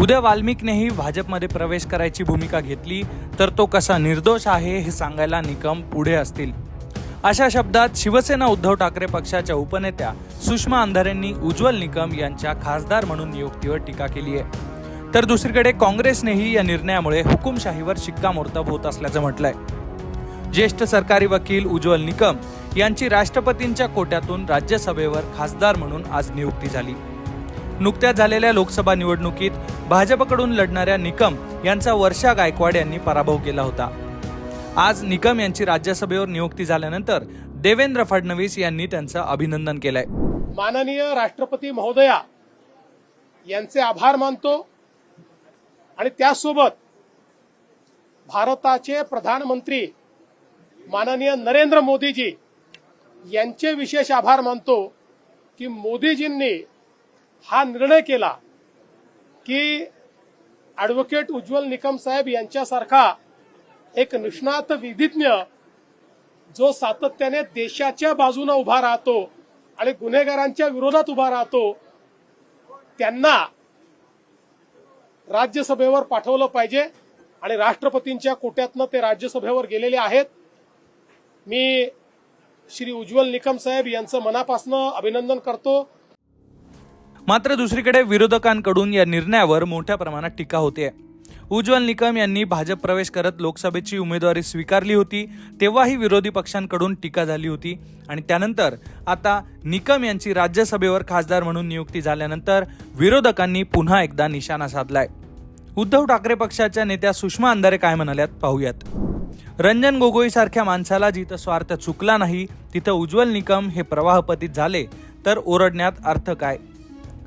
उद्या वाल्मिकनेही भाजपमध्ये प्रवेश करायची भूमिका घेतली तर तो कसा निर्दोष आहे हे सांगायला निकम पुढे असतील. अशा शब्दात शिवसेना उद्धव ठाकरे पक्षाच्या उपनेत्या सुषमा अंधारेंनी उज्ज्वल निकम यांच्या खासदार म्हणून नियुक्तीवर टीका केली आहे. तर दुसरीकडे काँग्रेसनेही या निर्णयामुळे हुकुमशाहीवर शिक्कामोर्तब होत असल्याचं म्हटलंय. ज्येष्ठ सरकारी वकील उज्ज्वल निकम यांची राष्ट्रपतींच्या कोट्यातून राज्यसभेवर खासदार म्हणून आज नियुक्ती झाली. नुकत्याच झालेल्या लोकसभा निवडणुकीत भाजपकडून लढणाऱ्या निकम यांचा वर्षा गायकवाड यांनी पराभव केला होता. आज निकम यांची राज्यसभेवर नियुक्ती झाल्यानंतर देवेंद्र फडणवीस यांनी त्यांचं अभिनंदन केलंय. माननीय राष्ट्रपती महोदया यांचे आभार मानतो आणि त्यासोबत भारताचे प्रधानमंत्री माननीय नरेंद्र मोदीजी यांचे विशेष आभार मानतो की मोदीजींनी हा निर्णय केला की ॲडव्होकेट उज्ज्वल निकम साहेब यांच्यासारखा एक निष्णात विधिज्ञ जो सातत्याने देशाच्या बाजूने उभा राहतो आणि गुन्हेगारांच्या विरोधात उभा राहतो त्यांना राज्यसभेवर पाठवलं पाहिजे आणि राष्ट्रपतींच्या कोट्यातनं ते राज्यसभेवर गेलेले आहेत. मी श्री उज्ज्वल निकम साहेब यांचं मनापासनं अभिनंदन करतो. मात्र दुसरीकडे विरोधकांकडून या निर्णयावर मोठ्या प्रमाणात टीका होते उज्ज्वल निकम यांनी भाजप प्रवेश करत लोकसभेची उमेदवारी स्वीकारली होती तेव्हाही विरोधी पक्षांकडून टीका झाली होती. आणि त्यानंतर आता निकम यांची राज्यसभेवर खासदार म्हणून नियुक्ती झाल्यानंतर विरोधकांनी पुन्हा एकदा निशाणा साधलाय. उद्धव ठाकरे पक्षाच्या नेत्या सुषमा अंधारे काय म्हणाल्यात पाहूयात. रंजन गोगोई सारख्या माणसाला जिथं स्वार्थ चुकला नाही तिथं उज्ज्वल निकम हे प्रवाहपतीत झाले तर ओरडण्यात अर्थ काय?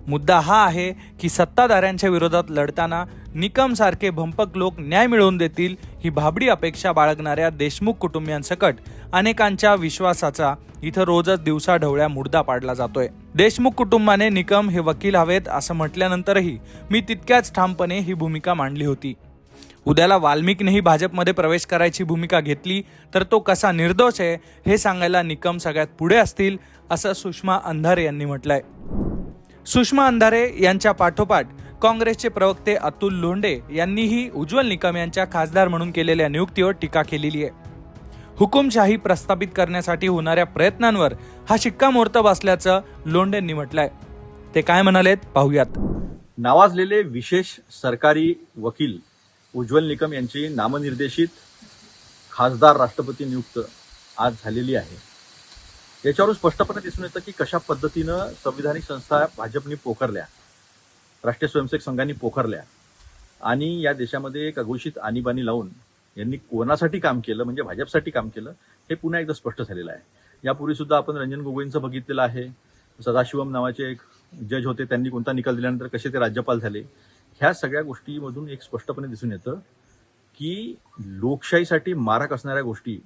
मुद्दा हा आहे की सत्ताधाऱ्यांच्या विरोधात लढताना निकमसारखे भंपक लोक न्याय मिळवून देतील ही भाबडी अपेक्षा बाळगणाऱ्या देशमुख कुटुंबियांसकट अनेकांच्या विश्वासाचा इथं रोजच दिवसाढवळ्या मुर्दा पाडला जातोय. देशमुख कुटुंबाने निकम हे वकील हवेत असं म्हटल्यानंतरही मी तितक्याच ठामपणे ही भूमिका मांडली होती. उद्याला वाल्मिकनेही भाजपमध्ये प्रवेश करायची भूमिका घेतली तर तो कसा निर्दोष आहे हे सांगायला निकम सगळ्यात पुढे असतील असं सुषमा अंधारे यांनी म्हटलंय. सुषमा अंधारे यांच्या पाठोपाठ काँग्रेसचे प्रवक्ते अतुल लोंढे यांनीही उज्ज्वल निकम यांच्या खासदार म्हणून केलेल्या नियुक्तीवर टीका केलेली आहे. हुकुमशाही प्रस्थापित करण्यासाठी होणाऱ्या प्रयत्नांवर हा शिक्कामोर्तब असल्याचं लोंढेंनी म्हटलंय. ते काय म्हणालेत पाहूयात. नावाजलेले विशेष सरकारी वकील उज्ज्वल निकम यांची नामनिर्देशित खासदार राष्ट्रपती नियुक्त आज झालेली आहे. याच्यावरून स्पष्टपणे दिसून येतं की कशा पद्धतीनं संविधानिक संस्था भाजपने पोखरल्या राष्ट्रीय स्वयंसेवक संघांनी पोखरल्या आणि या देशामध्ये एक अघोषित आणीबाणी लावून यांनी कोणासाठी काम केलं म्हणजे भाजपसाठी काम केलं हे पुन्हा एकदा स्पष्ट झालेलं आहे. यापूर्वी सुद्धा आपण रंजन गोगोईंचं बघितलेलं आहे. सदाशिवम नावाचे एक जज होते त्यांनी कोणता निकाल दिल्यानंतर कसे ते राज्यपाल झाले? ह्या सगळ्या गोष्टीमधून एक स्पष्टपणे दिसून येतं की लोकशाहीसाठी मारक असणाऱ्या गोष्टी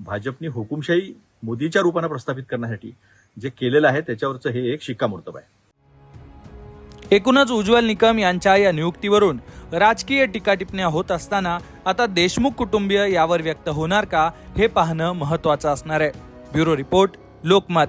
भाजपने हुकुमशाही मोदीच्या रूपानं प्रस्थापित करण्यासाठी जे केलेलं आहे त्याच्यावरचं हे एक शिक्कामोर्तब आहे. एकूणच उज्ज्वल निकम यांच्या या नियुक्तीवरून राजकीय टीकाटिपण्या होत असताना आता देशमुख कुटुंबीय यावर व्यक्त होणार का हे पाहणं महत्वाचं असणार आहे. Bureau report Lokmat.